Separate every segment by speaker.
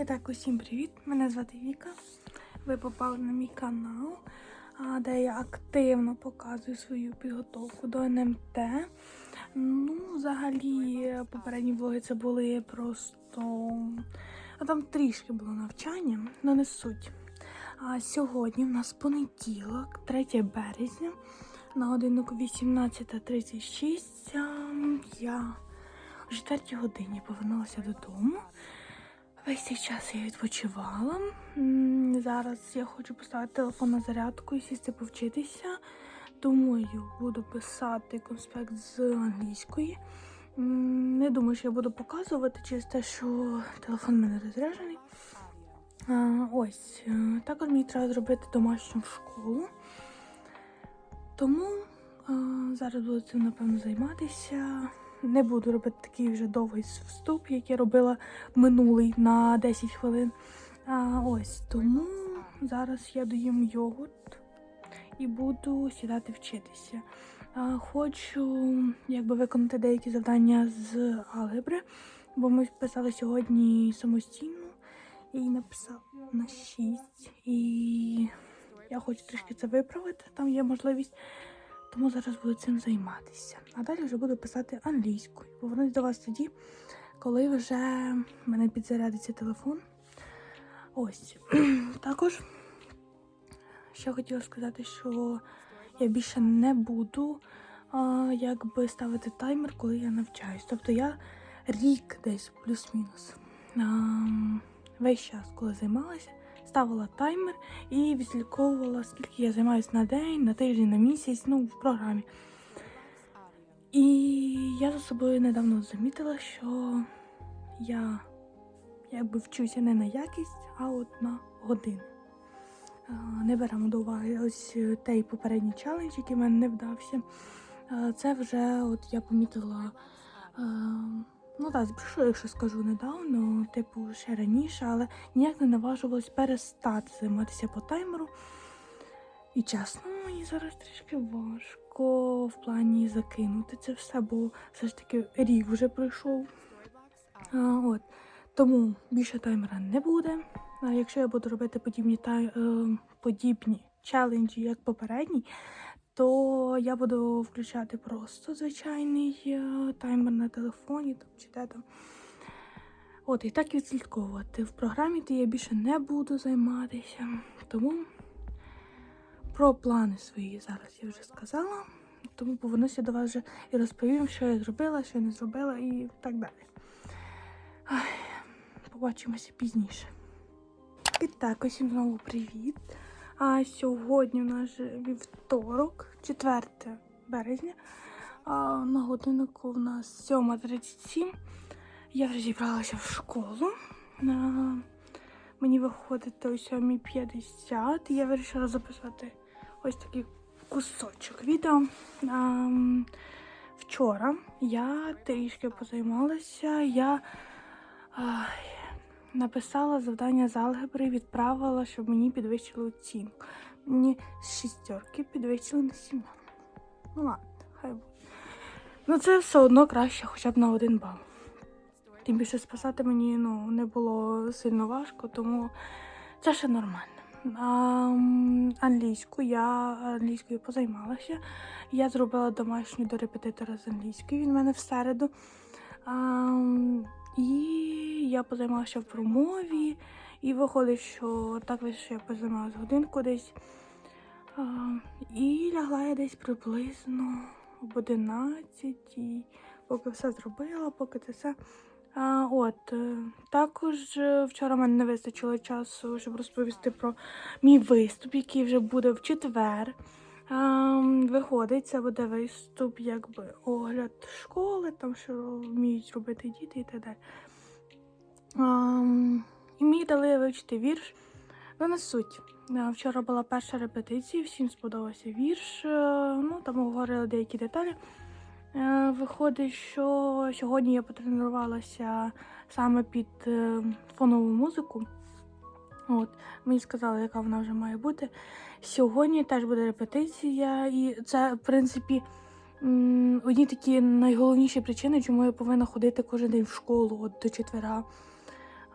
Speaker 1: І так, усім привіт! Мене звати Віка. Ви попали на мій канал, де я активно показую свою підготовку до НМТ. Ну, взагалі, попередні влоги це були просто. А там трішки було навчання, але не суть. А сьогодні в нас понеділок, 3 березня, на годиннику 18.36. Я о 4 годині повернулася додому. Весь цей час я відпочивала. Зараз я хочу поставити телефон на зарядку і сісти повчитися. Думаю, буду писати конспект з англійської. Не думаю, що я буду показувати через те, що телефон в мене розряджений. Ось, е, також мені треба зробити домашню школу. Тому а, зараз буду цим, напевно, займатися. Не буду робити такий вже довгий вступ, як я робила минулий на 10 хвилин. А, ось тому зараз я доїм йогурт і буду сідати вчитися. А, хочу якби виконати деякі завдання з алгебри, бо ми писали сьогодні самостійно. Я її написала на 6. І я хочу трішки це виправити, там є можливість. Тому зараз буду цим займатися. А далі вже буду писати англійською. Повернусь до вас тоді, коли вже мене підзарядиться телефон. Ось. Також ще хотіла сказати, що я більше не буду а, якби ставити таймер, коли я навчаюсь. Тобто я рік десь плюс-мінус. Весь час, коли займалася, ставила таймер і відслідковувала, скільки я займаюся на день, на тиждень, на місяць, ну, в програмі. І я за собою недавно замітила, що я якби вчуся не на якість, а от на годину. Не беремо до уваги ось е, той попередній челендж, який в мене не вдався. Це вже от я помітила. Ну так, збрешу, якщо скажу недавно, типу ще раніше, але ніяк не наважувалась перестати займатися по таймеру. І чесно, мені зараз трішки важко в плані закинути це все, бо все ж таки рік вже пройшов. А, от. Тому більше таймера не буде. А якщо я буду робити подібні тай... е, подібні челенджі, як попередній, то я буду включати просто звичайний е, таймер на телефоні там, чи де там. От, і так відслідковувати. В програмі то я більше не буду займатися. Тому про плани свої зараз я вже сказала. Тому повернуся до вас вже і розповім, що я зробила, що я не зробила і так далі. Ай, побачимося пізніше. І так, усім знову привіт. А сьогодні у нас вівторок, 4 березня. А на годиннику у нас 7.37. Я вже зібралася в школу. А, мені виходить о 7.50. Я вирішила записати ось такий кусочок відео. А, вчора я трішки позаймалася. Я ай, написала завдання з алгебри, відправила, щоб мені підвищили оцінку. Мені з шістерки підвищили на сім'ю. Ну ладно, хай буде. Ну це все одно краще хоча б на один бал. Тим більше спасати мені ну, не було сильно важко, тому це ще нормально. А, англійську я англійською позаймалася. Я зробила домашню до репетитора з англійської. Він в мене в середу. А, і я позаймалася в промові. І виходить, що так що я позаймалася годинку десь. І лягла я десь приблизно об 11, поки все зробила, поки це все. А, от, е, також е, вчора мене не вистачило часу, щоб розповісти про мій виступ, який вже буде в четвер. А, м, виходить, це буде виступ, якби огляд школи, там що вміють робити діти і так далі. А, і мені дали вивчити вірш. Ну, не суть. Е, Вчора була перша репетиція, всім сподобався вірш. е, Ну, там говорили деякі деталі. Е, Виходить, що сьогодні я потренувалася саме під фонову музику. От, мені сказали, яка вона вже має бути. Сьогодні теж буде репетиція, і це, в принципі, одні такі найголовніші причини, чому я повинна ходити кожен день в школу от, до четверга.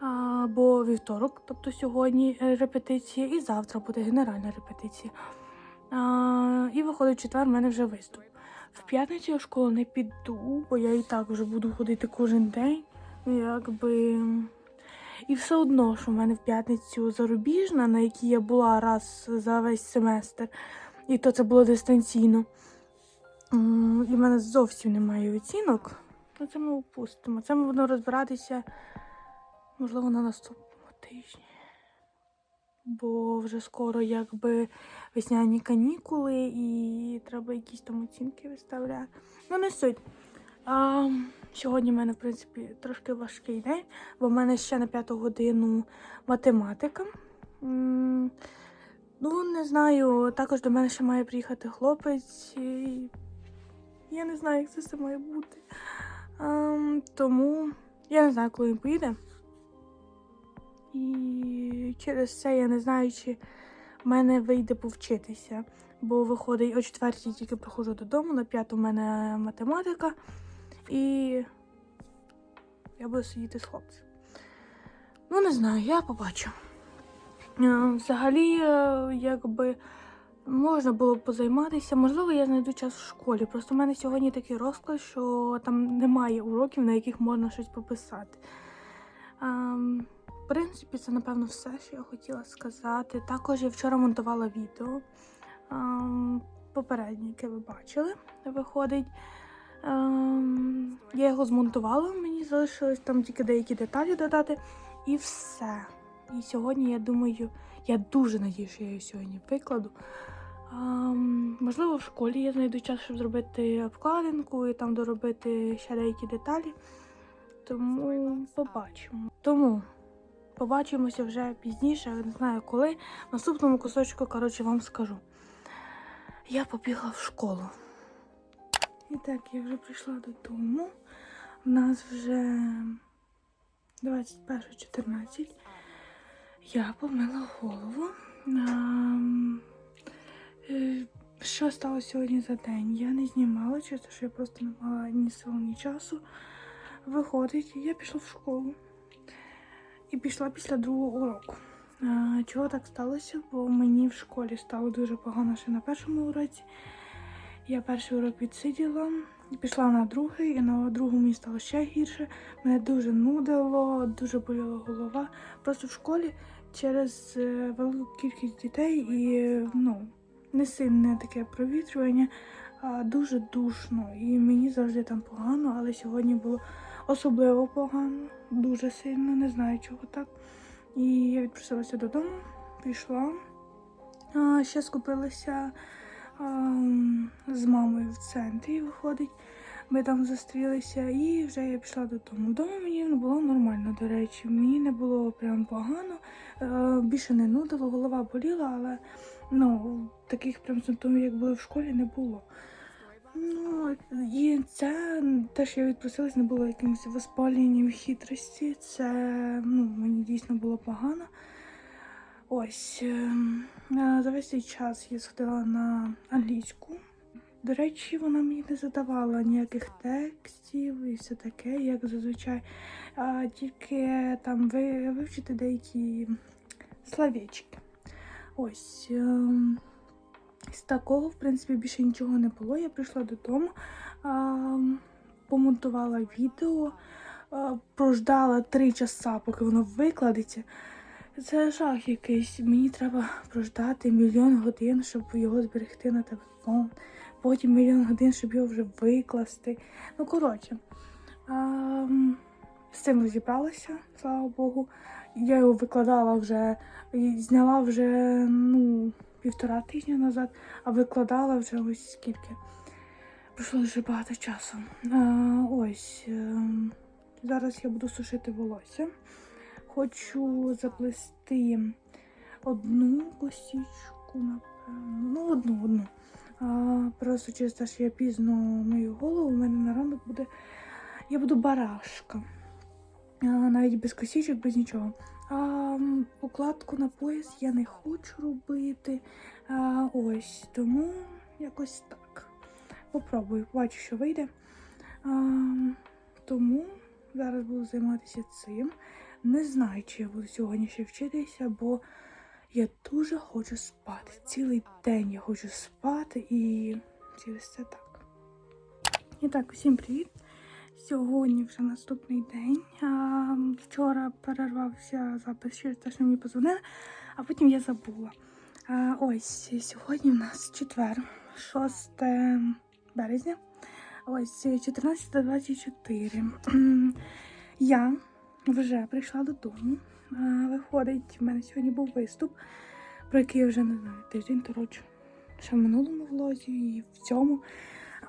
Speaker 1: А, А, вівторок, тобто сьогодні е, репетиція, і завтра буде генеральна репетиція. А, і виходить, четвер в мене вже виступ. В п'ятницю я в школу не піду, бо я і так вже буду ходити кожен день. Ну, якби. І все одно, що в мене в п'ятницю зарубіжна, на якій я була раз за весь семестр, і то це було дистанційно. І в мене зовсім немає оцінок. Ну, це ми опустимо. Це ми будемо розбиратися, можливо, на наступному тижні. Бо вже скоро якби весняні канікули і треба якісь там оцінки виставляти. Ну, не суть. А, сьогодні в мене, в принципі, трошки важкий день, бо в мене ще на п'яту годину математика. Ну, не знаю, також до мене ще має приїхати хлопець. І... Я не знаю, як це все має бути. Ам, тому я не знаю, коли він поїде. І через це я не знаю, чи в мене вийде повчитися. Бо виходить о четвертій тільки приходжу додому, на п'яту в мене математика, і я буду сидіти з хлопцем. Ну, не знаю, я побачу. Е, Взагалі, е, якби можна було б позайматися. Можливо, я знайду час в школі. Просто в мене сьогодні такий розклад, що там немає уроків, на яких можна щось пописати. Ем, в принципі, це напевно все, що я хотіла сказати. Також я вчора монтувала відео. Ем, попереднє, яке ви бачили, виходить. Ем, я його змонтувала, мені залишилось там тільки деякі деталі додати, і все. І сьогодні, я думаю, я дуже надію, що я її сьогодні викладу. Ем, можливо, в школі я знайду час, щоб зробити обкладинку і там доробити ще деякі деталі. Тому побачимо. Тому побачимося вже пізніше, не знаю коли. В наступному кусочку, коротше, вам скажу. Я побігла в школу. І так, я вже прийшла додому. У нас вже 21.14. Я помила голову. Е, Що сталося сьогодні за день? Я не знімала, те, що я просто не мала ні сил, ні часу. Виходить, я пішла в школу. І пішла після другого уроку. Чого так сталося? Бо мені в школі стало дуже погано ще на першому уроці. Я перший урок відсиділа, пішла на другий, і на другому мені стало ще гірше. Мене дуже нудило, дуже боліла голова. Просто в школі через е, велику кількість дітей і ну, не сильне таке провітрювання, а дуже душно. І мені завжди там погано, але сьогодні було особливо погано, дуже сильно, не знаю чого так. І я відпросилася додому, пішла. Ще скупилася з мамою в центрі, виходить. Ми там зустрілися і вже я пішла додому. Вдома мені було нормально, до речі. Мені не було прям погано, е, більше не нудило, голова боліла, але ну, таких прям симптомів, як були в школі, не було. Ну, і це те, що я відпросилась, не було якимось воспалінням хитрості. Це ну, мені дійсно було погано. Ось ем, е, за весь цей час я сходила на англійську. До речі, вона мені не задавала ніяких текстів і все таке, як зазвичай. А тільки там ви, вивчити деякі словечки. Ось. ем, з такого, в принципі, більше нічого не було. Я прийшла додому, а, помонтувала відео, а, прождала три часа, поки воно викладеться. Це жах якийсь. Мені треба прождати мільйон годин, щоб його зберегти на телефон. Потім мільйон годин, щоб його вже викласти. Ну, коротше, а, з цим розібралася, слава Богу. Я його викладала вже, зняла вже ну, півтора тижня назад, а викладала вже ось скільки. Пройшло дуже багато часу. А, ось. ем, зараз я буду сушити волосся. Хочу заплести одну косічку, напевно. Ну, одну, одну. А, просто через те, що я пізно мию голову, у мене на ранок буде. Я буду барашка. А, навіть без косічок, без нічого. А, укладку на пояс я не хочу робити. А, ось, тому якось так. Попробую, бачу, що вийде. А, тому зараз буду займатися цим. Не знаю, чи я буду сьогодні ще вчитися, бо я дуже хочу спати. Цілий день я хочу спати і через це так. І так, усім привіт! Сьогодні вже наступний день. А, вчора перервався запис через те, що мені позвонили, а потім я забула. А, ось сьогодні у нас четвер, 6 березня. Ось 14.24. Я вже прийшла додому. Виходить, в мене сьогодні був виступ, про який я вже не знаю тиждень, коротше, ще в минулому влозі і в цьому.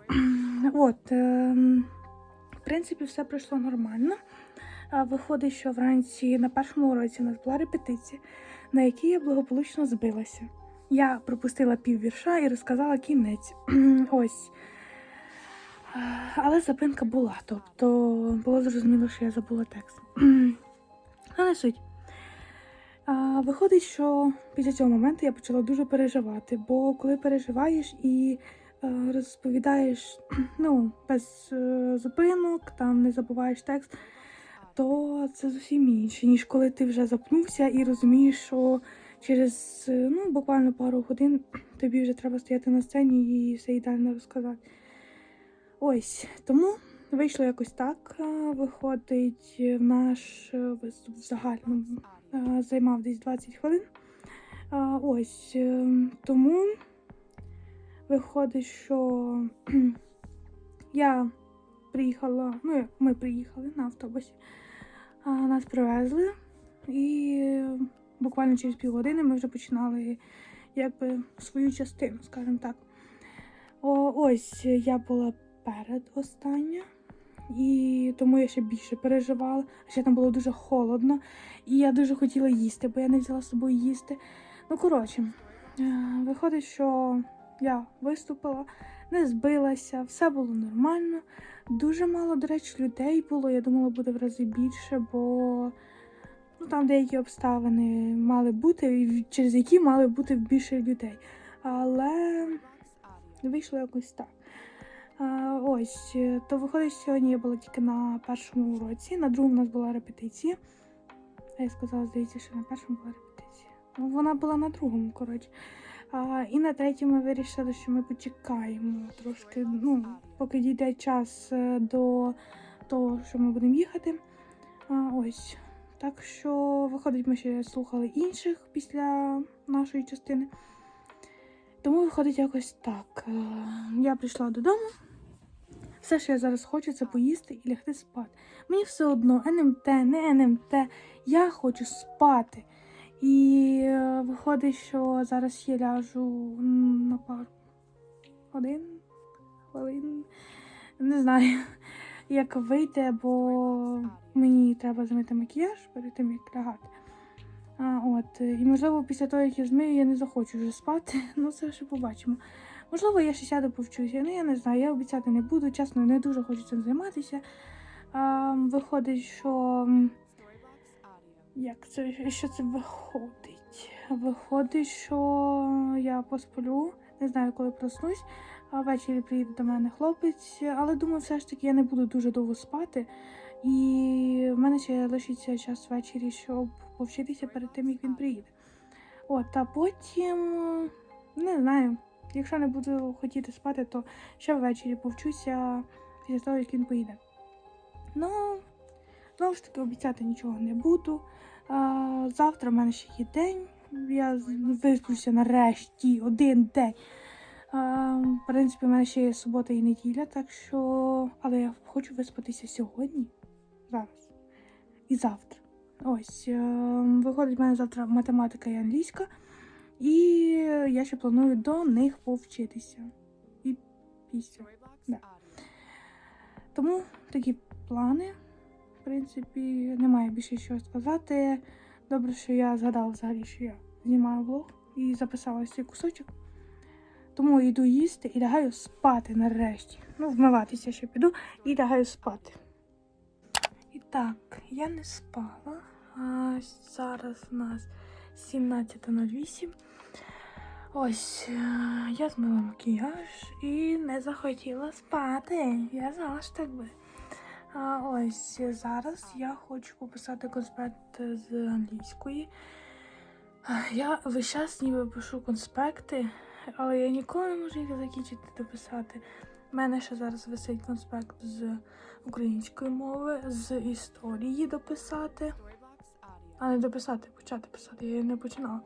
Speaker 1: От, ем, в принципі, все пройшло нормально. Виходить, що вранці на першому уроці у нас була репетиція, на якій я благополучно збилася. Я пропустила пів вірша і розказала кінець. Ось. А, Але запинка була, тобто було зрозуміло, що я забула текст. Але суть. А, Виходить, що після цього моменту я почала дуже переживати, бо коли переживаєш і е, розповідаєш ну, без е, зупинок, там не забуваєш текст, то це зовсім інше, ніж коли ти вже запнувся і розумієш, що через е, ну, буквально пару годин тобі вже треба стояти на сцені і все ідеально розказати. Ось тому вийшло якось так. Виходить, е, наш е, виступ в загальному е, займав десь 20 хвилин. Ось е, тому виходить, що я приїхала, ну, ми приїхали на автобусі, нас привезли, і буквально через півгодини ми вже починали якби свою частину, скажімо так. Ось я була перед остання, і тому я ще більше переживала. Ще там було дуже холодно, і я дуже хотіла їсти, бо я не взяла з собою їсти. Ну, коротше, е, виходить, що я виступила, не збилася, все було нормально. Дуже мало, до речі, людей було. Я думала, буде в рази більше, бо ну, там деякі обставини мали бути, через які мали бути більше людей. Але вийшло якось так. А, ось, е, то виходить, сьогодні я була тільки на першому уроці, на другому у нас була репетиція. А я сказала, здається, що на першому була репетиція. Ну, вона була на другому, коротше. А, і на третьому ми вирішили, що ми почекаємо трошки, ну, поки дійде час е, до того, що ми будемо їхати. А, ось. Так що, виходить, ми ще слухали інших після нашої частини. Тому виходить якось так. Е, Я прийшла додому. Все, що я зараз хочу, це поїсти і лягти спати. Мені все одно, НМТ, не НМТ. Я хочу спати. І е, виходить, що зараз я ляжу на пару годин, хвилин. Не знаю, як вийти, бо мені треба змити макіяж перед тим, як лягати. А, от, і можливо, після того, як я змию, я не захочу вже спати. Ну, це ще побачимо. Можливо, я ще сяду повчуся. Ну, я не знаю, я обіцяти не буду, чесно, не дуже хочу цим займатися. А, виходить, що. Як це, що це виходить? Виходить, що я посплю, не знаю, коли проснусь. А ввечері приїде до мене хлопець, але думаю, все ж таки я не буду дуже довго спати. І в мене ще лишиться час ввечері, щоб повчитися перед тим, як він приїде. От, а потім не знаю, якщо не буду хотіти спати, то ще ввечері повчуся після того, як він поїде. Ну, знову ж таки, обіцяти нічого не буду. А, завтра в мене ще є день. Я висплюся нарешті один день. А, в принципі, в мене ще є субота і неділя, так що. Але я хочу виспатися сьогодні, зараз і завтра. Ось, виходить, в мене завтра математика і англійська, і я ще планую до них повчитися. І після. Да. Тому такі плани. В принципі, немає більше що сказати. Добре, що я згадала взагалі, що я знімаю влог і записала цей кусочок. Тому йду їсти і лягаю спати нарешті. Ну, вмиватися ще піду і лягаю спати. І так, я не спала. А зараз у нас 17.08. Ось, е, я змила макіяж і не захотіла спати. Я знала, що так. А, ось зараз я хочу пописати конспект з англійської. Я весь час ніби пишу конспекти, але я ніколи не можу їх закінчити дописати. У мене ще зараз висить конспект з української мови, з історії дописати. А не дописати, почати писати, я не починала.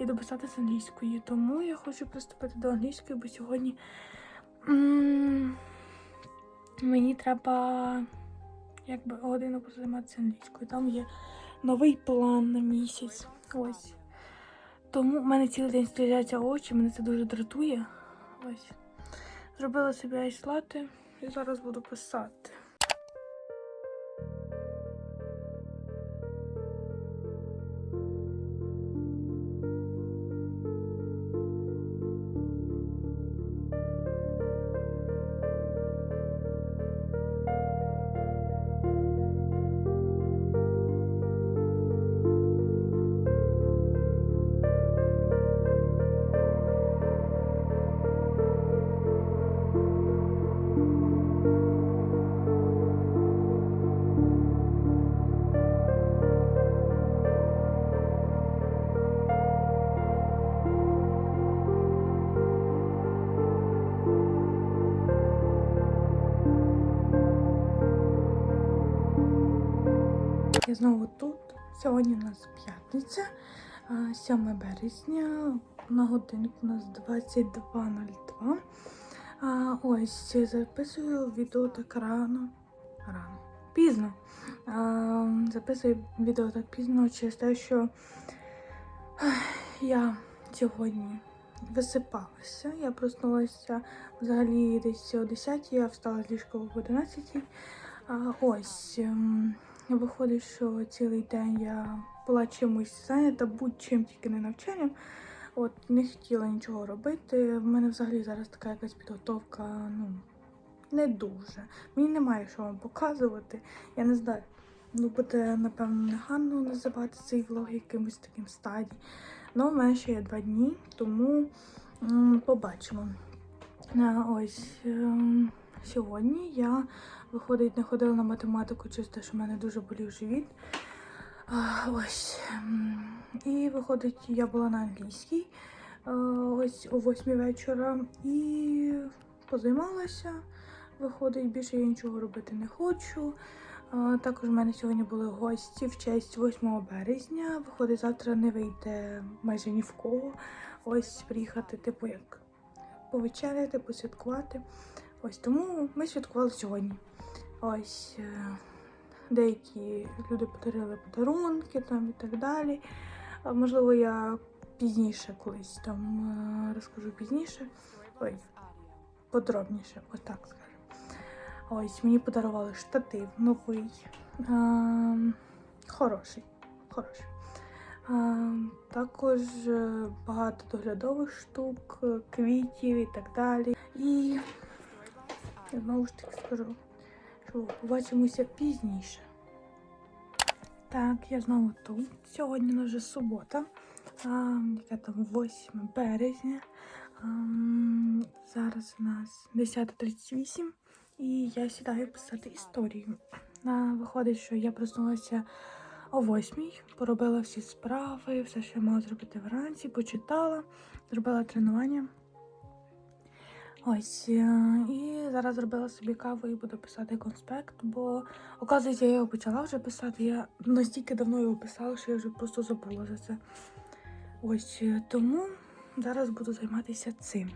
Speaker 1: І дописати з англійської. Тому я хочу приступити до англійської, бо сьогодні мені треба якби годину позайматися англійською. Там є новий план на місяць. Ось. Тому в мене цілий день слізяться очі, мене це дуже дратує. Ось. Зробила собі айслати і зараз буду писати. Я знову тут. Сьогодні у нас п'ятниця, 7 березня. На годинку у нас 22.02. Ось записую відео так рано. Рано. Пізно. Записую відео так пізно через те, що я сьогодні висипалася. Я проснулася взагалі десь о 10 я встала з ліжка в 11 а, Ось. Виходить, що цілий день я була чимось зайнята, будь-чим тільки не навчанням. От не хотіла нічого робити. В мене взагалі зараз така якась підготовка, ну не дуже. Мені немає що вам показувати. Я не знаю. Ну, буде, напевно, негарно називати цей влог якимось таким стадій. Ну, в мене ще є два дні, тому м, побачимо. А, ось ем, сьогодні я виходить не ходила на математику через те, що в мене дуже болів живіт. А, ось. І виходить, я була на англійській ось о 8 вечора і позаймалася. Виходить, більше я нічого робити не хочу. Також в мене сьогодні були гості в честь 8 березня. Виходить, завтра не вийде майже ні в кого. Ось приїхати, типу, як повечеряти, посвяткувати. Ось тому ми святкували сьогодні. Ось е, деякі люди подарили подарунки там і так далі. Можливо, я пізніше колись там е, розкажу пізніше. Ой, подробніше, отак скажу. Ось мені подарували штатив новий. А, хороший. хороший. А, також е, багато доглядових штук, квітів і так далі. І знову ж таки скажу, що побачимося пізніше. Так, я знову тут. Сьогодні вже субота, а, яка там 8 березня. А, зараз у нас 10.38 і я сідаю писати історію. А, виходить, що я проснулася о 8, поробила всі справи, все, що я мала зробити вранці, почитала, зробила тренування. Ось, е, і зараз зробила собі каву і буду писати конспект, бо, оказується, я його почала вже писати. Я настільки давно його писала, що я вже просто забула за це. Ось е, тому зараз буду займатися цим.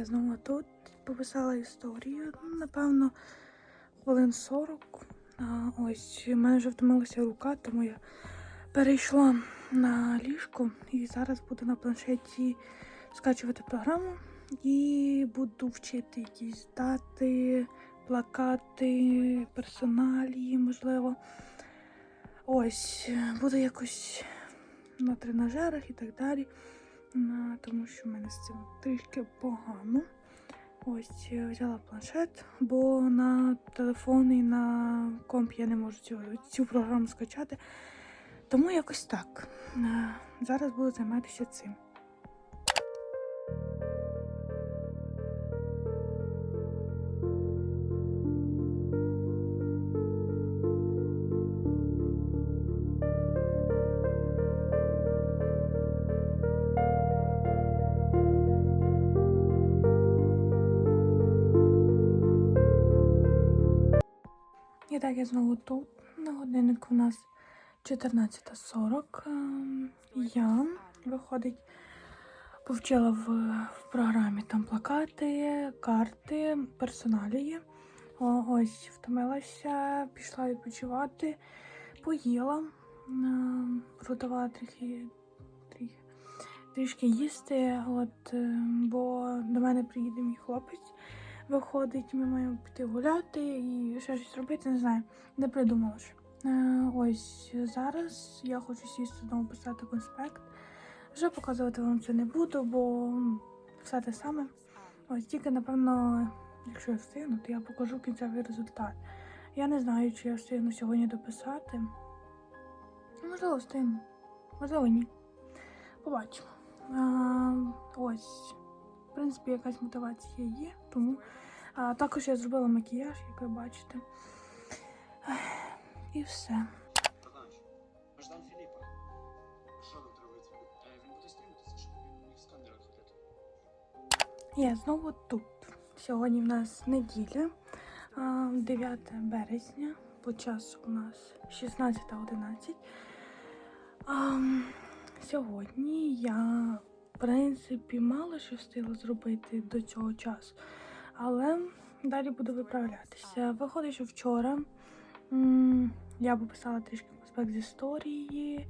Speaker 1: Я знову тут пописала історію. Напевно, хвилин 40. А, ось, в мене вже втомилася рука, тому я перейшла на ліжко і зараз буду на планшеті скачувати програму і буду вчити якісь дати, плакати, персоналі, можливо. Ось, буду якось на тренажерах і так далі. Тому що в мене з цим трішки погано. Ось е, взяла планшет, бо на телефон і на комп я не можу цю, цю програму скачати. Тому якось так. Е, Зараз буду займатися цим. Я знову тут. На годиннику у нас 14.40. Ем, Я виходить, повчила в, в програмі там плакати, карти, персоналії. О, ось втомилася, пішла відпочивати, поїла, ем, готувала трохи, трохи, трішки їсти, от, ем, бо до мене приїде мій хлопець. Виходить, ми маємо піти гуляти і ще щось робити, не знаю, не придумала ще. Ось зараз я хочу сісти знову писати конспект. Вже показувати вам це не буду, бо все те саме. Ось тільки, напевно, якщо я встигну, то я покажу кінцевий результат. Я не знаю, чи я встигну сьогодні дописати. Можливо, встигну, можливо, ні. Побачимо. Е, ось, принципі, якась мотивація є, тому а, також я зробила макіяж, як ви бачите. І все.
Speaker 2: Богданович, Філіпа. Що нам треба? Е, Він буде стрімитися, щоб він міг з ходити.
Speaker 1: Я знову тут. Сьогодні в нас неділя, 9 березня. По часу у нас 16.11. А, Сьогодні я, в принципі, мало що встигла зробити до цього часу, але далі буду виправлятися. Виходить, що вчора я пописала трішки конспект з історії.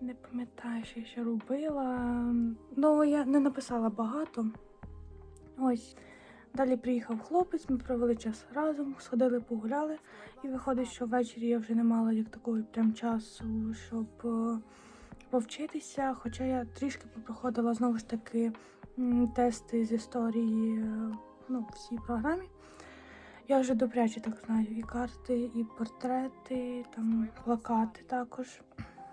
Speaker 1: Не пам'ятаю, що я ще робила. Ну, я не написала багато. Ось. Далі приїхав хлопець, ми провели час разом, сходили, погуляли. І виходить, що ввечері я вже не мала як такого прям часу, щоб е, повчитися. Хоча я трішки проходила знову ж таки тести з історії е, ну, в цій програмі. Я вже добряче так знаю і карти, і портрети, там плакати також.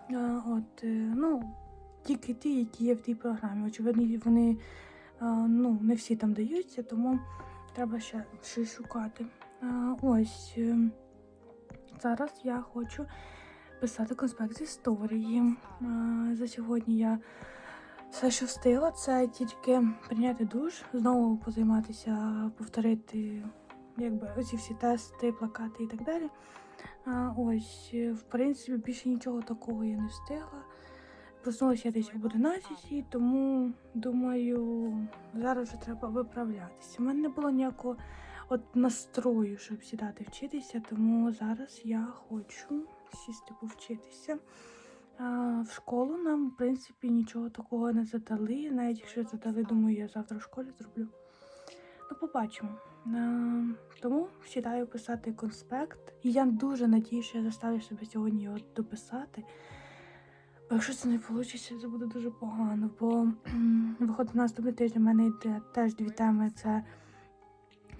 Speaker 1: Е, От, е, ну, тільки ті, які є в тій програмі. Очевидно, вони ну, не всі там даються, тому треба ще щось шукати. Ось зараз я хочу писати конспект з історії. За сьогодні я все, що встигла, це тільки прийняти душ, знову позайматися, повторити якби оці всі тести, плакати і так далі. Ось, в принципі, більше нічого такого я не встигла. Проснулася я десь об 11, тому думаю, зараз вже треба виправлятися. У мене не було ніякого от настрою, щоб сідати вчитися, тому зараз я хочу сісти повчитися. В школу нам, в принципі, нічого такого не задали. Навіть якщо задали, думаю, я завтра в школі зроблю. Ну, побачимо. Тому сідаю писати конспект. І я дуже надію, що я заставлю себе сьогодні його дописати. Бо якщо це не вийде, це буде дуже погано. Бо виходить на наступний тиждень. У мене йде теж дві теми: це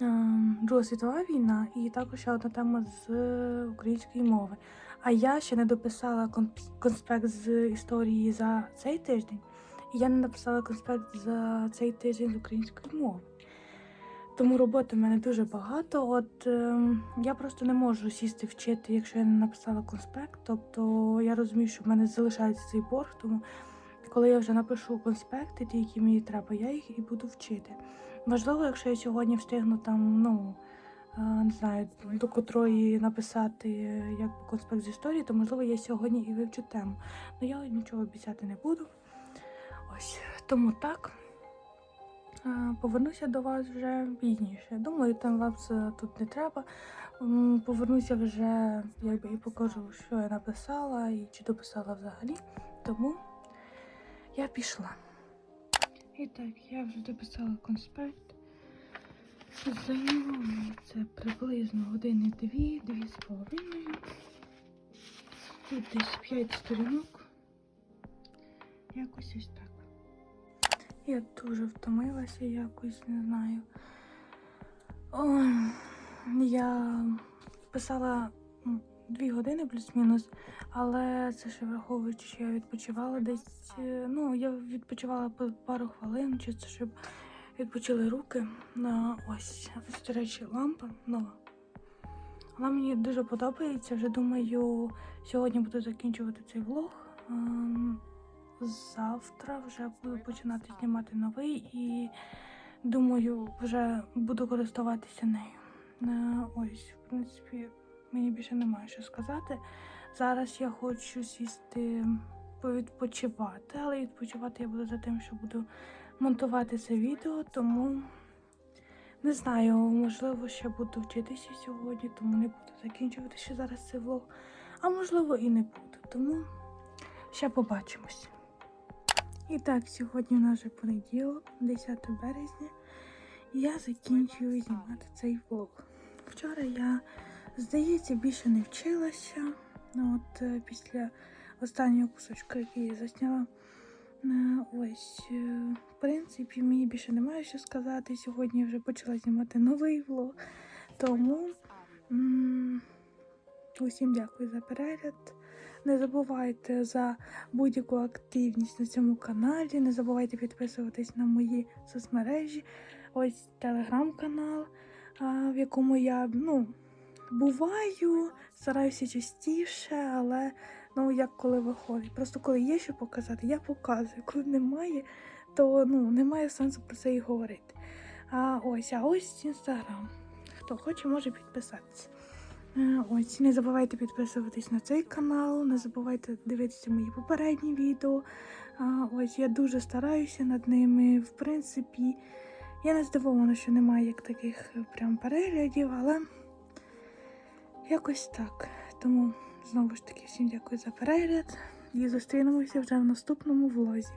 Speaker 1: ем, Друга світова війна і також ще одна тема з української мови. А я ще не дописала конспект з історії за цей тиждень, і я не написала конспект за цей тиждень з української мови. Тому роботи в мене дуже багато. От ем, я просто не можу сісти вчити, якщо я не написала конспект. Тобто я розумію, що в мене залишається цей борг. Тому коли я вже напишу конспекти, ті, які мені треба, я їх і буду вчити. Можливо, якщо я сьогодні встигну там, ну е, не знаю, до котрої написати як конспект з історії, то можливо я сьогодні і вивчу тему. Ну я нічого обіцяти не буду. Ось тому так. Повернуся до вас вже пізніше. Думаю, там вам це тут не треба. Повернуся вже якби і покажу, що я написала і чи дописала взагалі. Тому я пішла. І так, я вже дописала конспект. Зайняло це приблизно години дві, дві з половиною. Тут десь п'ять сторінок. Якось ось так. Я дуже втомилася, якось не знаю. Ой, я писала дві години плюс-мінус, але це ще враховуючи, що я відпочивала десь. е, Ну, я відпочивала по пару хвилин, чисто щоб відпочили руки. На ось, до речі, лампа нова. Вона мені дуже подобається. Вже думаю, сьогодні буду закінчувати цей влог. Ем, Завтра вже буду починати знімати новий і думаю, вже буду користуватися нею. Е, Ось, в принципі, мені більше немає що сказати. Зараз я хочу сісти повідпочивати, але відпочивати я буду за тим, що буду монтувати це відео, тому не знаю, можливо, ще буду вчитися сьогодні, тому не буду закінчувати ще зараз цей влог. А можливо і не буду. Тому ще побачимось. І так, сьогодні у нас вже понеділок, 10 березня. І я закінчую знімати цей влог. Вчора я, здається, більше не вчилася. Ну, от е, після останнього кусочка, який я засняла. Е, Ось, е, в принципі, мені більше немає що сказати. Сьогодні я вже почала знімати новий влог. Тому м, усім дякую за перегляд. Не забувайте за будь-яку активність на цьому каналі. Не забувайте підписуватись на мої соцмережі. Ось телеграм-канал, в якому я ну, буваю, стараюся частіше, але ну як коли виходить. Просто коли є що показати, я показую. Коли немає, то ну, немає сенсу про це і говорити. А ось, а ось інстаграм. Хто хоче, може підписатися. Ось, не забувайте підписуватись на цей канал, не забувайте дивитися мої попередні відео. Ось я дуже стараюся над ними. В принципі, я не здивована, що немає як таких прям переглядів, але якось так. Тому знову ж таки всім дякую за перегляд і зустрінемося вже в наступному влозі.